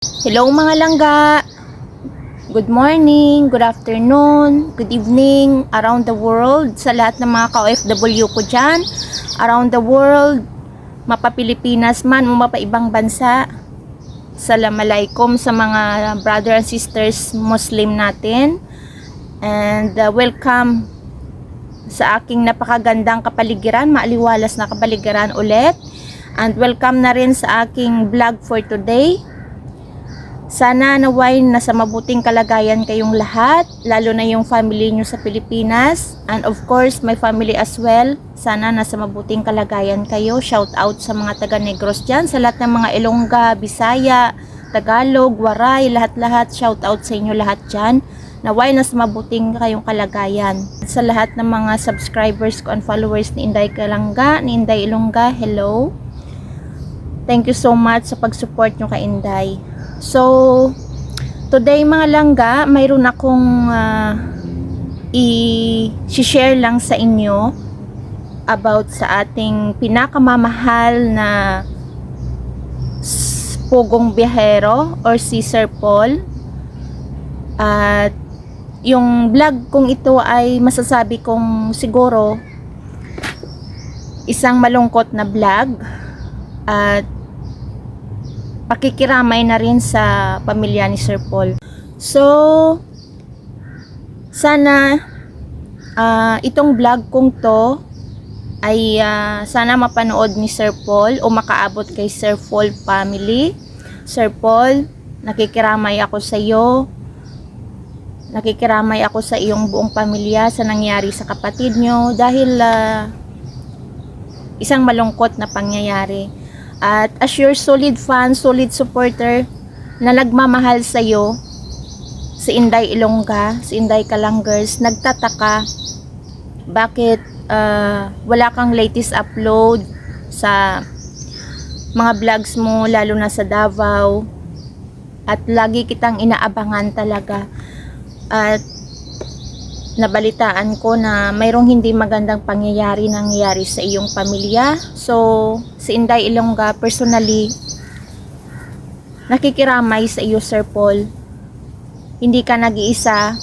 Hello mga langga! Good morning, good afternoon, good evening around the world sa lahat ng mga ka-OFW ko dyan. Around the world, mapa-Pilipinas man o mapa-ibang bansa. Assalamualaikum sa mga brother and sisters Muslim natin. And uh, welcome sa aking napakagandang kapaligiran, maaliwalas na kapaligiran ulit. And welcome na rin sa aking vlog for today. Sana naway nasa mabuting kalagayan kayong lahat, lalo na yung family nyo sa Pilipinas. And of course, my family as well. Sana nasa mabuting kalagayan kayo. Shout out sa mga taga Negros dyan, sa lahat ng mga Ilongga, Bisaya, Tagalog, Waray, lahat-lahat. Shout out sa inyo lahat dyan. Naway nasa mabuting kayong kalagayan. Sa lahat ng mga subscribers ko and followers ni Inday Kalangga, ni Inday Ilongga, hello. Thank you so much sa pag-support nyo kay Inday. So, today mga langga, mayroon akong ah, i-share lang sa inyo about sa ating pinakamamahal na pugong biyahero or si Sir Paul. At yung vlog kong ito ay masasabi kong siguro isang malungkot na vlog at pakikiramay na rin sa pamilya ni Sir Paul. So, sana ah, itong vlog kong to ay ah, sana mapanood ni Sir Paul o makaabot kay Sir Paul family. Sir Paul, nakikiramay ako sa iyo. Nakikiramay ako sa iyong buong pamilya sa nangyari sa kapatid nyo dahil ah, isang malungkot na pangyayari. At as your solid fan, solid supporter na nagmamahal sa iyo, si Inday Ilongga, si Inday Kalangers, nagtataka bakit ah, wala kang latest upload sa mga vlogs mo, lalo na sa Davao. At lagi kitang inaabangan talaga. At nabalitaan ko na mayroong hindi magandang pangyayari nangyayari sa iyong pamilya. So, si Inday Ilongga personally nakikiramay sa iyo Sir Paul. Hindi ka nag-iisa.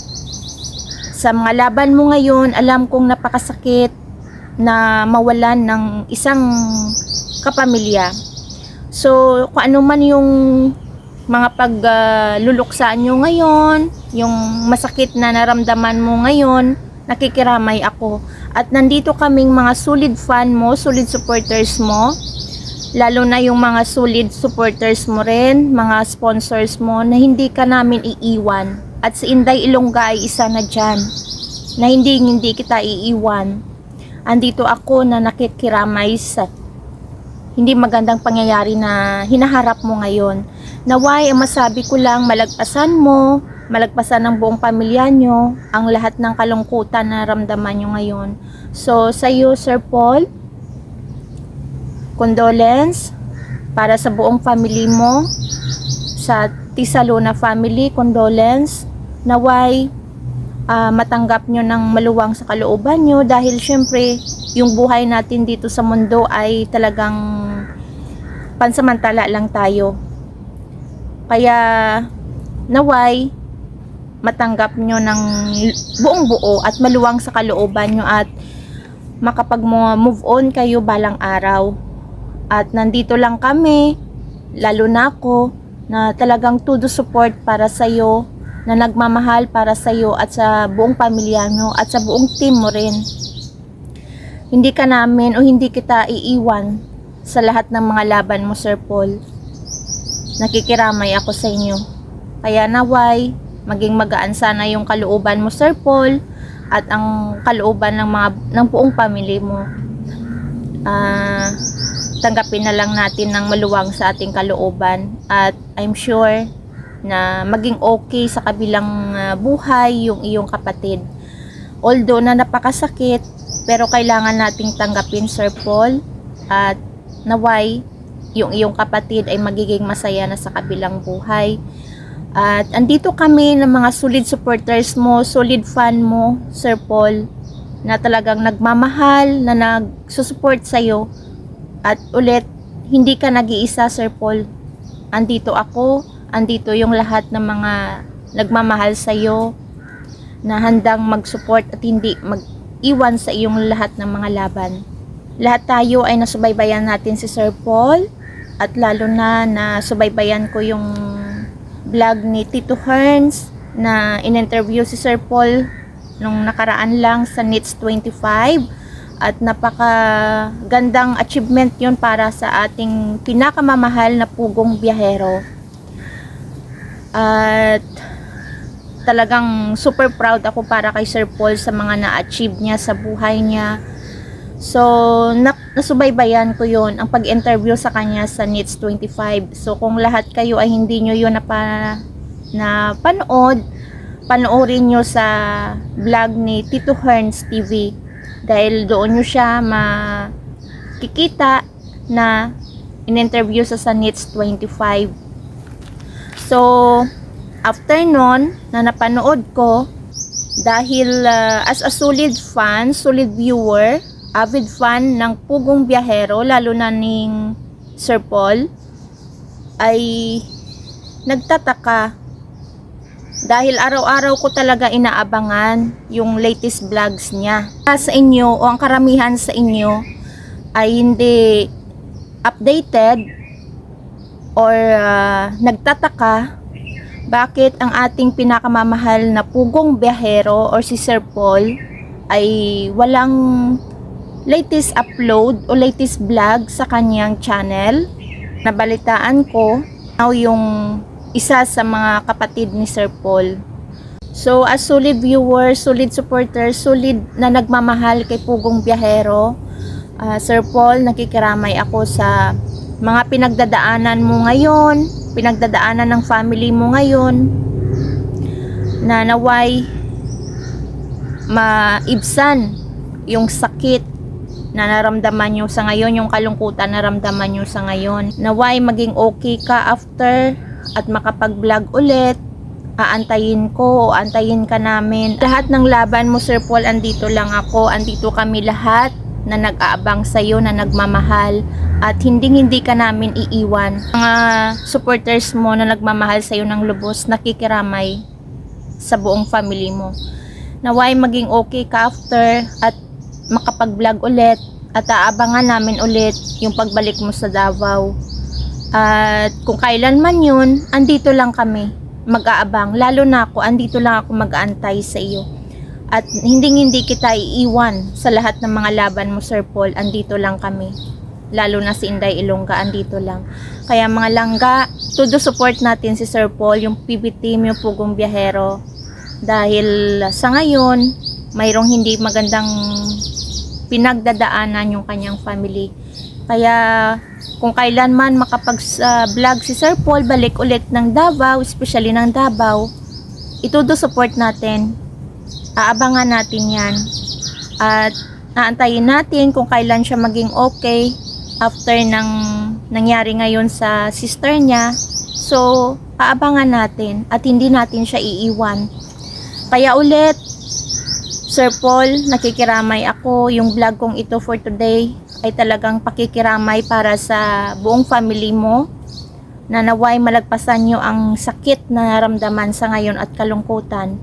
Sa mga laban mo ngayon, alam kong napakasakit na mawalan ng isang kapamilya. So, kung ano man yung mga pagluluksaan nyo ngayon, yung masakit na naramdaman mo ngayon, nakikiramay ako. At nandito kaming mga solid fan mo, solid supporters mo, lalo na yung mga solid supporters mo rin, mga sponsors mo, na hindi ka namin iiwan. At si Inday Ilongga ay isa na dyan, na hindi hindi kita iiwan. Andito ako na nakikiramay sa hindi magandang pangyayari na hinaharap mo ngayon. Naway, ang masabi ko lang, malagpasan mo, malagpasan ng buong pamilya nyo, ang lahat ng kalungkutan na ramdaman nyo ngayon. So, sa iyo, Sir Paul, condolence para sa buong family mo, sa Tisaluna family, condolence, naway, ah, matanggap nyo ng maluwang sa kalooban nyo dahil syempre yung buhay natin dito sa mundo ay talagang pansamantala lang tayo. Kaya naway matanggap nyo ng buong buo at maluwang sa kalooban nyo at makapag move on kayo balang araw. At nandito lang kami, lalo na ako, na talagang todo support para sa iyo, na nagmamahal para sa iyo at sa buong pamilya mo at sa buong team mo rin. Hindi ka namin o hindi kita iiwan sa lahat ng mga laban mo, Sir Paul. Nakikiramay ako sa inyo. Kaya naway, maging magaan sana yung kalooban mo, Sir Paul, at ang kalooban ng mga ng buong pamilya mo. Ah, tanggapin na lang natin ng maluwang sa ating kalooban at I'm sure na maging okay sa kabilang ah, buhay yung iyong kapatid. Although na napakasakit, pero kailangan nating tanggapin Sir Paul at naway yung iyong kapatid ay magiging masaya na sa kabilang buhay. At andito kami ng mga solid supporters mo, solid fan mo, Sir Paul, na talagang nagmamahal, na nagsusupport sa'yo. At ulit, hindi ka nag-iisa, Sir Paul. Andito ako andito yung lahat ng mga nagmamahal sa iyo na handang mag-support at hindi mag-iwan sa iyong lahat ng mga laban. Lahat tayo ay nasubaybayan natin si Sir Paul at lalo na na subaybayan ko yung vlog ni Tito Hearns na in-interview si Sir Paul nung nakaraan lang sa NITS 25 at napaka gandang achievement yun para sa ating pinakamamahal na pugong biyahero. At talagang super proud ako para kay Sir Paul sa mga na-achieve niya sa buhay niya. So, na, nasubaybayan ko yon ang pag-interview sa kanya sa NITS 25. So, kung lahat kayo ay hindi nyo yun na, pa, na panood, panoorin nyo sa vlog ni Tito Hearns TV. Dahil doon nyo siya makikita na in-interview sa sa NITS 25. So, after nun, na napanood ko, dahil uh, as a solid fan, solid viewer, avid fan ng Pugong Biyahero, lalo na ning Sir Paul, ay nagtataka dahil araw-araw ko talaga inaabangan yung latest vlogs niya. Sa inyo o ang karamihan sa inyo ay hindi updated or uh, nagtataka bakit ang ating pinakamamahal na pugong biyahero or si Sir Paul ay walang latest upload o latest vlog sa kanyang channel. Nabalitaan ko now yung isa sa mga kapatid ni Sir Paul. So, as solid viewer, solid supporter, solid na nagmamahal kay Pugong Biyahero, ah, Sir Paul, nakikiramay ako sa mga pinagdadaanan mo ngayon, pinagdadaanan ng family mo ngayon, na naway maibsan yung sakit na naramdaman nyo sa ngayon, yung kalungkutan na naramdaman nyo sa ngayon. Naway maging okay ka after at makapag-vlog ulit. Aantayin ko o antayin ka namin. Lahat ng laban mo, Sir Paul, andito lang ako. Andito kami lahat na nag-aabang sa'yo, na nagmamahal. At hindi-hindi ka namin iiwan. Mga supporters mo na nagmamahal sa'yo ng lubos, nakikiramay sa buong family mo. Naway maging okay ka after at makapag-vlog ulit at aabangan namin ulit yung pagbalik mo sa Davao. At kung kailan man yun, andito lang kami mag-aabang. Lalo na ako, andito lang ako mag-aantay sa iyo. At hindi hindi kita iiwan sa lahat ng mga laban mo, Sir Paul. Andito lang kami. Lalo na si Inday Ilongga, andito lang. Kaya mga langga, todo support natin si Sir Paul, yung PB team, yung Pugong Biyahero. Dahil sa ngayon, mayroong hindi magandang pinagdadaanan yung kanyang family. Kaya kung kailan man makapag-vlog si Sir Paul, balik ulit ng Davao, especially ng Davao, itudo support natin. Aabangan natin yan. At aantayin natin kung kailan siya maging okay after ng nangyari ngayon sa sister niya. So, aabangan natin at hindi natin siya iiwan. Kaya ulit, Sir Paul, nakikiramay ako. Yung vlog kong ito for today ay talagang pakikiramay para sa buong family mo na naway malagpasan nyo ang sakit na naramdaman sa ngayon at kalungkutan.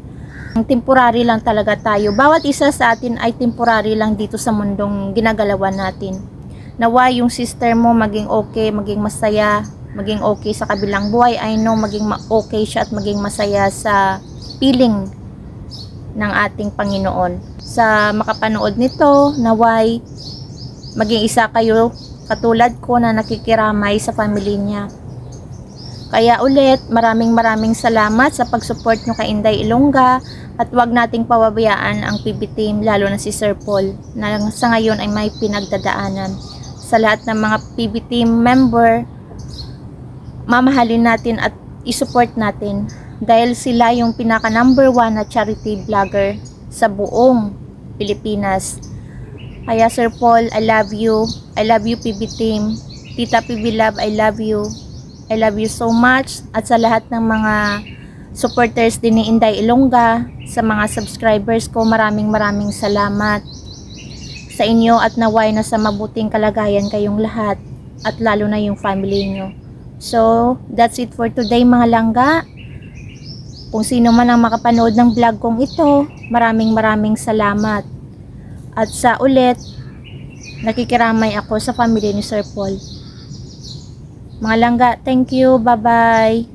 Ang temporary lang talaga tayo. Bawat isa sa atin ay temporary lang dito sa mundong ginagalawan natin. Naway yung sister mo maging okay, maging masaya, maging okay sa kabilang buhay. I know maging ma- okay siya at maging masaya sa piling ng ating Panginoon. Sa makapanood nito, naway maging isa kayo katulad ko na nakikiramay sa family niya. Kaya ulit, maraming maraming salamat sa pag-support nyo kay Inday Ilongga at wag nating pababayaan ang PB team lalo na si Sir Paul na sa ngayon ay may pinagdadaanan. Sa lahat ng mga PB team member, mamahalin natin at isupport natin dahil sila yung pinaka number one na charity vlogger sa buong Pilipinas. Kaya Sir Paul, I love you. I love you PB Team. Tita PB Love, I love you. I love you so much. At sa lahat ng mga supporters din ni Inday Ilongga, sa mga subscribers ko, maraming maraming salamat sa inyo at naway na sa mabuting kalagayan kayong lahat at lalo na yung family nyo. So, that's it for today mga langga. Kung sino man ang makapanood ng vlog kong ito, maraming maraming salamat. At sa ulit, nakikiramay ako sa family ni Sir Paul. Mga langga, thank you. Bye-bye.